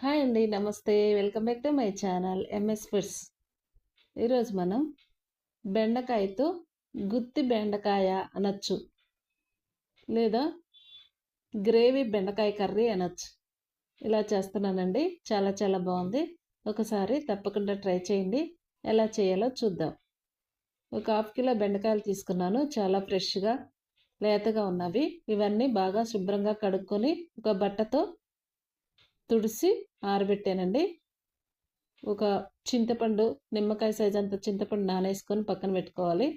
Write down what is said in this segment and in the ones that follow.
Hi అండి నమస్తే. Welcome back to my channel MS foods. ఈరోజు మనం బెండకాయతో గుత్తి బెండకాయ అనొచ్చు లేదా గ్రేవీ బెండకాయ కర్రీ అనొచ్చు. ఇలా చేస్తున్నానండి. చాలా చాలా బాగుంది. ఒకసారి తప్పకుండా ట్రై చేయండి. ఎలా చేయాలో చూద్దాం. ఒక హాఫ్ కిలో బెండకాయలు తీసుకున్నాను. చాలా ఫ్రెష్గా లేతగా ఉన్నవి. ఇవన్నీ బాగా శుభ్రంగా కడుక్కొని ఒక బట్టతో తుడిసి ఆరబెట్టానండి. ఒక చింతపండు నిమ్మకాయ సైజ్ అంత చింతపండు నానేసుకొని పక్కన పెట్టుకోవాలి.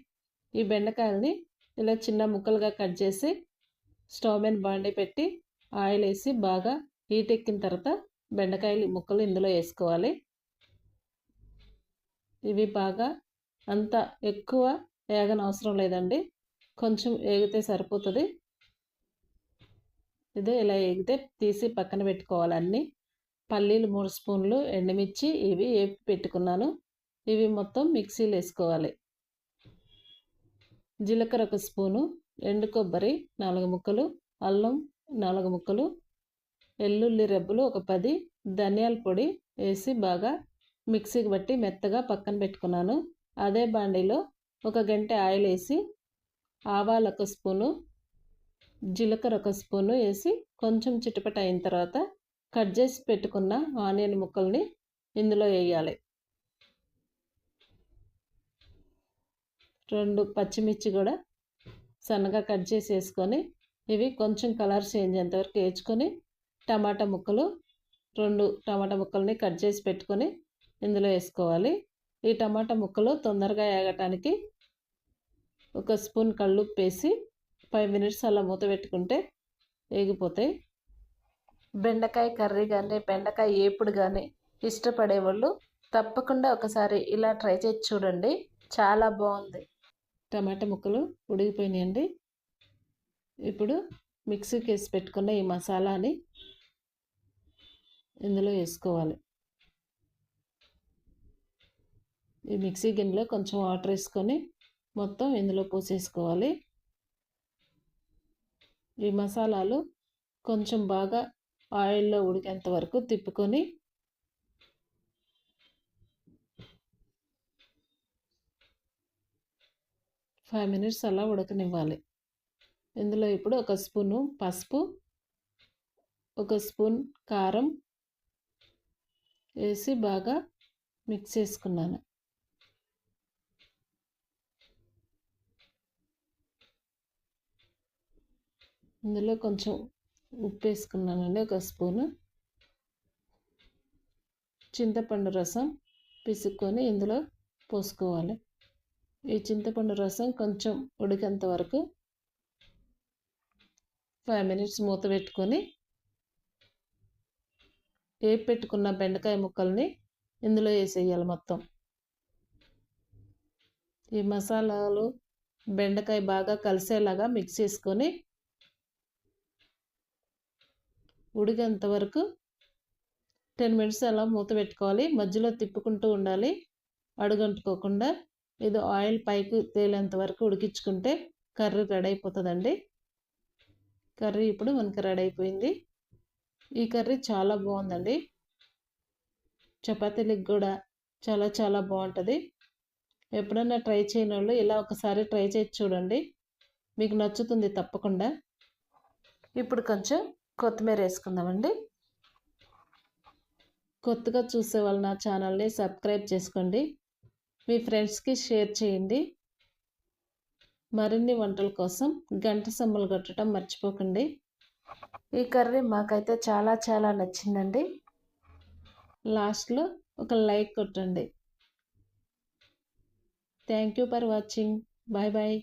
ఈ బెండకాయలని ఇలా చిన్న ముక్కలుగా కట్ చేసి స్టవ్ మీద బాండి పెట్టి ఆయిల్ వేసి బాగా హీట్ ఎక్కిన తర్వాత బెండకాయలు ముక్కలు ఇందులో వేసుకోవాలి. ఇవి బాగా అంత ఎక్కువ వేగన అవసరం లేదండి. కొంచెం వేగితే సరిపోతుంది. ఇది ఇలా ఎగితే తీసి పక్కన పెట్టుకోవాలి అన్నీ. పల్లీలు మూడు స్పూన్లు ఎండుమిర్చి ఇవి వేపి పెట్టుకున్నాను. ఇవి మొత్తం మిక్సీలో వేసుకోవాలి. జీలకర్ర ఒక స్పూను ఎండు కొబ్బరి నాలుగు ముక్కలు అల్లం నాలుగు ముక్కలు వెల్లుల్లి రెబ్బలు ఒక పది ధనియాల పొడి వేసి బాగా మిక్సీకి బట్టి మెత్తగా పక్కన పెట్టుకున్నాను. అదే బాండీలో ఒక గంట ఆయిల్ వేసి ఆవాలు ఒక స్పూను జీలకర్ర ఒక స్పూను వేసి కొంచెం చిటపట అయిన తర్వాత కట్ చేసి పెట్టుకున్న ఆనియన్ ముక్కల్ని ఇందులో వేయాలి. రెండు పచ్చిమిర్చి కూడా సన్నగా కట్ చేసి వేసుకొని ఇవి కొంచెం కలర్ చేంజ్ అయ్యేంతవరకు వేయించుకొని టమాటా ముక్కలు రెండు టమాటా ముక్కల్ని కట్ చేసి పెట్టుకొని ఇందులో వేసుకోవాలి. ఈ టమాటా ముక్కలు తొందరగా వేగటానికి ఒక స్పూన్ కళ్ళు వేసి ఫైవ్ మినిట్స్ అలా మూత పెట్టుకుంటే వేగిపోతాయి. బెండకాయ కర్రీ కానీ బెండకాయ ఏపుడు కానీ ఇష్టపడే వాళ్ళు తప్పకుండా ఒకసారి ఇలా ట్రై చేసి చూడండి. చాలా బాగుంది. టమాటా ముక్కలు ఉడికిపోయినాయండి. ఇప్పుడు మిక్సీకి వేసి పెట్టుకున్న ఈ మసాలాని ఇందులో వేసుకోవాలి. ఈ మిక్సీ గిన్నెలో కొంచెం వాటర్ వేసుకొని మొత్తం ఇందులో పోసేసుకోవాలి. ఈ మసాలాలు కొంచెం బాగా ఆయిల్లో ఉడికేంత వరకు తిప్పుకొని ఫైవ్ మినిట్స్ అలా ఉడకనివ్వాలి. ఇందులో ఇప్పుడు ఒక స్పూను పసుపు ఒక స్పూన్ కారం వేసి బాగా మిక్స్ చేసుకున్నాను. ఇందులో కొంచెం ఉప్పు వేసుకున్నానండి ఒక స్పూను. చింతపండు రసం పిసుక్కొని ఇందులో పోసుకోవాలి. ఈ చింతపండు రసం కొంచెం ఉడికేంత వరకు ఫైవ్ మినిట్స్ మూత పెట్టుకొని వేపు పెట్టుకున్న బెండకాయ ముక్కల్ని ఇందులో వేసేయాలి మొత్తం. ఈ మసాలాలు బెండకాయ బాగా కలిసేలాగా మిక్స్ చేసుకొని ఉడికేంత వరకు టెన్ మినిట్స్ అలా మూత పెట్టుకోవాలి. మధ్యలో తిప్పుకుంటూ ఉండాలి. అడుగంటుకోకుండా ఇది ఆయిల్ పైకి తేలేంత వరకు ఉడికించుకుంటే కర్రీ రెడీ అయిపోతుందండి కర్రీ ఇప్పుడు మనకి రెడీ అయిపోయింది ఈ కర్రీ చాలా బాగుందండి. చపాతీలకు కూడా చాలా చాలా బాగుంటుంది. ఎప్పుడన్నా ట్రై చేయని వాళ్ళు ఇలా ఒకసారి ట్రై చేసి చూడండి. మీకు నచ్చుతుంది తప్పకుండా. ఇప్పుడు కొంచెం కొత్తిమీర వేసుకుందామండి కొత్తగా చూసే వాళ్ళు నా ఛానల్ని సబ్స్క్రైబ్ చేసుకోండి. మీ ఫ్రెండ్స్కి షేర్ చేయండి. మరిన్ని వంటల కోసం గంట సమ్మలు కొట్టడం మర్చిపోకండి. ఈ కర్రీ మాకైతే చాలా చాలా నచ్చిందండి. లాస్ట్లో ఒక లైక్ కొట్టండి. Thank you for watching. Bye bye.